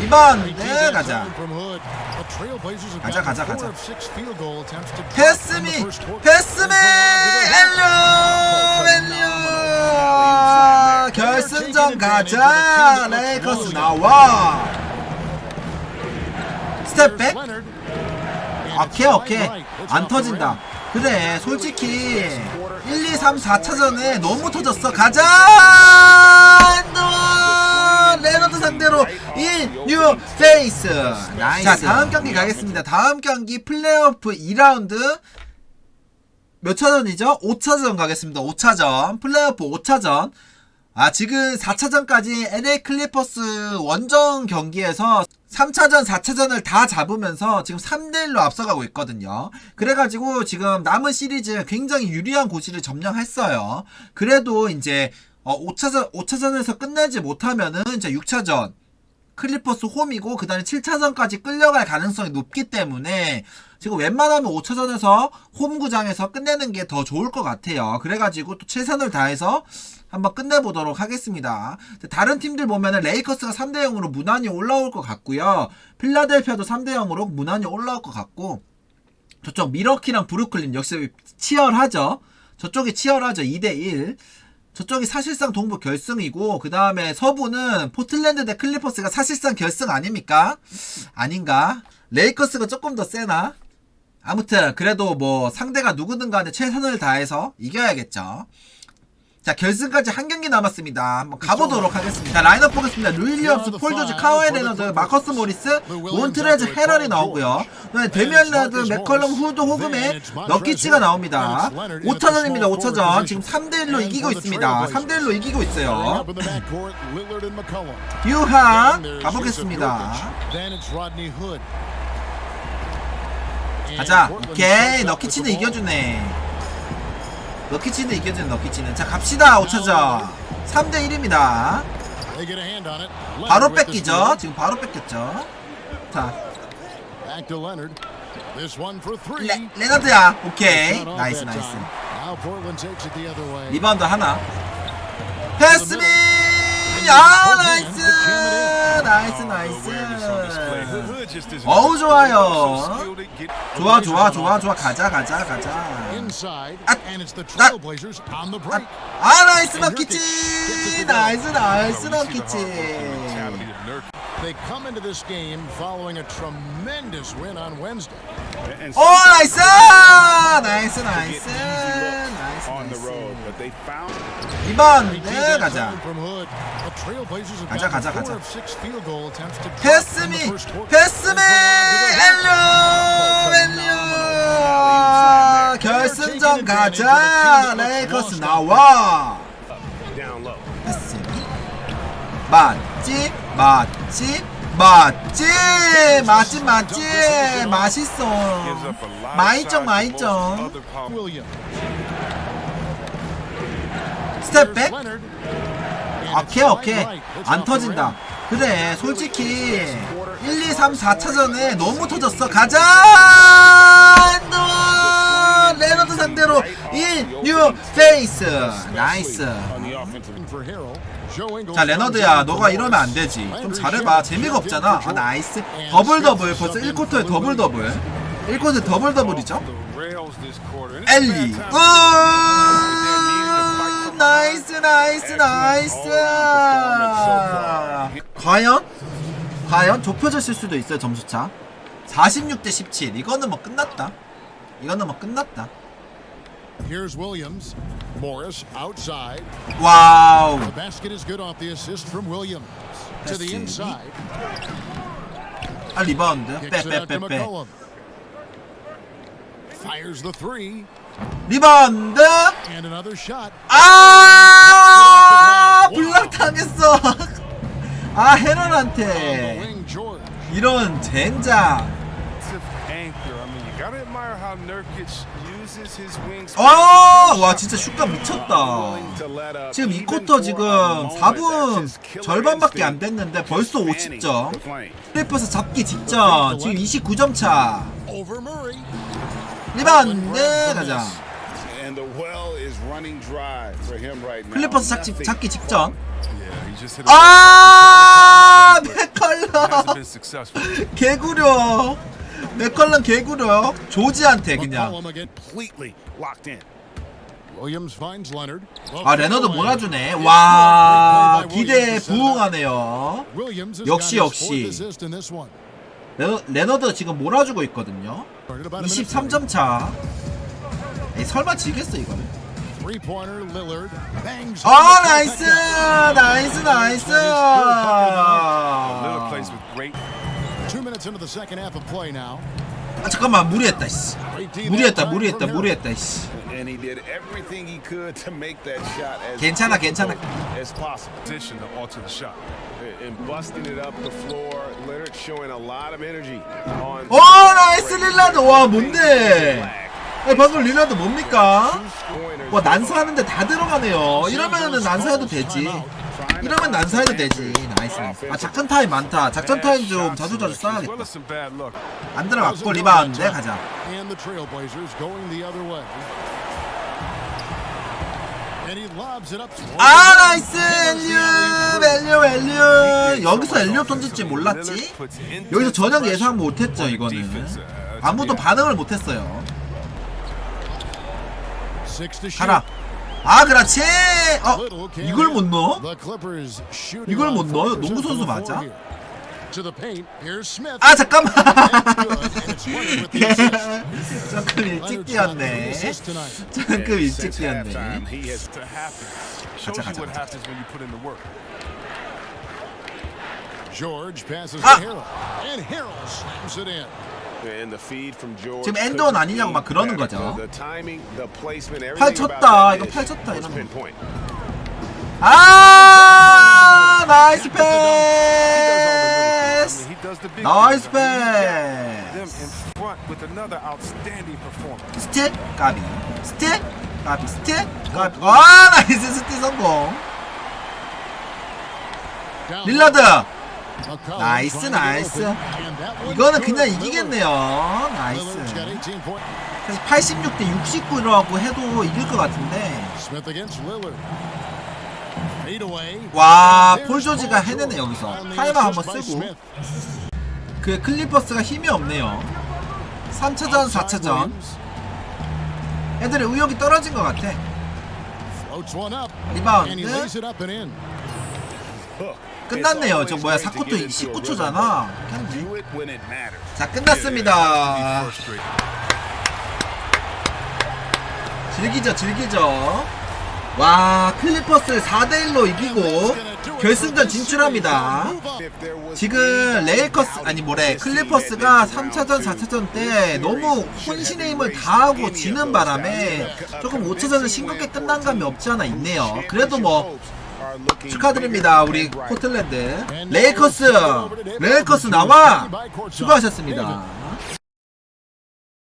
리바운드 가자. 가자, 가자, 가자. 패스미 패스미 엘류 엘류 결승전 가자. 레이커스 나와. 스텝백 오케이 오케이. 안 터진다. 그래 솔직히 1, 2, 3, 4차전에 너무 터졌어. 가자! 엔드원 레너드 상대로 인뉴 페이스 나이스. 자 다음 경기 가겠습니다. 다음 경기 플레이오프 2라운드. 몇 차전이죠? 5차전 가겠습니다. 5차전. 플레이오프 5차전. 아 지금 4차전까지 LA 클리퍼스 원정 경기에서 3차전 4차전을 다 잡으면서 지금 3대1로 앞서가고 있거든요. 그래가지고 지금 남은 시리즈 굉장히 유리한 고지를 점령했어요. 그래도 이제 어 5차전 5차전에서 끝내지 못하면은 이제 6차전 클리퍼스 홈이고 그 다음에 7차전까지 끌려갈 가능성이 높기 때문에 지금 웬만하면 5차전에서 홈 구장에서 끝내는 게 더 좋을 것 같아요. 그래가지고 또 최선을 다해서 한번 끝내보도록 하겠습니다. 다른 팀들 보면은 레이커스가 3대 0으로 무난히 올라올 것 같고요. 필라델피아도 3대 0으로 무난히 올라올 것 같고 저쪽 미러키랑 브루클린 역시 치열하죠. 저쪽이 치열하죠. 2대 1. 저쪽이 사실상 동부 결승이고 그 다음에 서부는 포틀랜드 대 클리퍼스가 사실상 결승 아닙니까? 아닌가? 레이커스가 조금 더 세나? 아무튼 그래도 뭐 상대가 누구든 간에 최선을 다해서 이겨야겠죠. 자 결승까지 한 경기 남았습니다. 한번 가보도록 하겠습니다. 자, 라인업 보겠습니다. 루이 리엄스, 폴 조지, 카와이 레너드, 마커스 모리스, 몬트레즈, 헤럴이 나오고요. 데미안 라드, 맥컬럼, 후드, 호금의 럭키치가 나옵니다. 5차전입니다. 5차전 지금 3대 1로 이기고 있습니다. 3대 1로 이기고 있어요. 유한 가보겠습니다. 가자. 오케이. 럭키치는 이겨주네. 럭키치는 이겨주네. 럭키치는. 자 갑시다. 5차전. 3대 1입니다. 바로 뺏기죠. 지금 바로 뺏겼죠. 자 레, 레나드야. 오케이. 나이스 나이스. 리바운드 하나. 패스미. 아 나이스. 나이스 나이스. 어우 좋아요. 좋아 좋아 좋아 좋아 가자 가자 가자. 아, 나- 아 나이스 럭키치. 나이스 나이스 럭키치. They come into this game following a tremendous win on Wednesday. 오 나이스 나이스 나이스 나이스 on the road, 나이스. but they found 리바운드 가자. 가자, 가자, 가자. 패스미. 패스미 엘류 엘류 결승전 가자 레이커스 나와. 패스미 맞지 맞지 맞지 맞지 맞지 맛있어. power- Williams. 스텝백? Leonard. 오케이 오케이. 안 터진다. 그래 솔직히 1, 2, 3, 4차전에 너무 터졌어. 가자! 레너드 상대로 인뉴 페이스 나이스. 자 레너드야 너가 이러면 안 되지. 좀 잘해봐. 재미가 없잖아. 아 나이스 더블 더블 벌써 1쿼터에 더블 더블 1쿼터에 더블 더블이죠? 엘리. time. 나이스 나이스 나이스 과연? 과연 좁혀졌을 수도 있어요 점수차. 46 대 17 이거는 뭐 끝났다. 이거는 뭐 끝났다 Here's Williams. Morris outside. 와우 The basket is good off the assist from Williams. To the That's it. inside. 아 리바운드 Kicks it out to 빼빼빼빼 McCollum. Fires the three. 리바운드 And another shot. 아 블락 당했어 아 On the 헤럴한테 wing, George. 이런 젠장 아, 와 진짜 슛감 미쳤다. 지금 2쿼터 지금 4분 절반밖에 안 됐는데 벌써 50점. 플리퍼스 잡기 직전 지금 29점 차. 리바운드 가자. 클리퍼스 잡기, 잡기 직전. 아 successful. 개구려. 맥컬런 개구려. 조지한테 그냥. 아 레너드 몰아주네. 와 기대에 부응하네요. 역시, 역시. 레너, 레너드 지금 몰아주고 있거든요. Started about a minute to 23점 차. 에이, 설마 지겠어 이거는? 아 나이스 나이스 나이스. 아 잠깐만 무리했다 씨. Great D that 무리했다 time 무리했다 from Harrell. 무리했다 씨. And he did everything he could to make that shot as 괜찮아, 괜찮아. difficult as possible. position to alter the shot. And busting it up the floor, Leonard showing a lot of energy on. 오 나이스 릴라드 와 뭔데? 아니, 방금 릴라드 뭡니까? 와 난사하는데 다 들어가네요. 이러면은 난사해도 되지. 이러면 난 사해도 되지. 나이스. 나이스. 아 작전 타임 많다. 작전 타임 좀 자주 자주 써야겠다. 안 들어갔고 리바운드 가자. 아. 나이스 엘리오 엘리오 엘리오 여기서 엘리오 던질 줄 몰랐지? 여기서 전혀 예상 못했죠 이거는. 아무도 반응을 못했어요. 가라. 아 그렇지. 어 can 이걸 못. 넣어? 이걸 못 넣어요? fours 농구 선수 맞아? 아 잠깐만. 조금 일찍 뛰었네. 조금 일찍 뛰었네. 가자, 가자. passes 아! 지금 엔드원 아니냐고 막 그러는. 거죠. 팔 쳤다. 이거 팔 쳤다, pinpoint. 아 나이스 패스. 나이스 패스. 스틸 까비 스틸 까비 스틸 까비 와 나이스 스틸 성공. 릴라드 나이스, 나이스. 이거는. 그냥. 이기겠네요. 나이스. 18 points. 그래서 86대 69라고 해도 이길 것 같은데. 와, There's 폴 조지가 Paul 해내네 여기서. 타이머 한번 쓰고. 그 클리퍼스가 힘이 없네요. 3차전, Outside 4차전. Williams. 애들의 의욕이 떨어진 것 같아. 리바운드. 끝났네요. 저 뭐야, always great to 4쿼터 get into a 19초잖아. rhythm. Do it when it matters. 자, 끝났습니다. 즐기죠, 즐기죠. 와, 클리퍼스 4대1로 이기고 결승전 진출합니다. 지금 레이커스 아니 뭐래 클리퍼스가 3차전 4차전 때 너무 혼신의 힘을 다하고 지는 바람에 조금 5차전은 싱겁게 끝난 감이 없지 않아 있네요 그래도 뭐 축하드립니다 우리 포틀랜드. 레이커스 레이커스 나와! 수고하셨습니다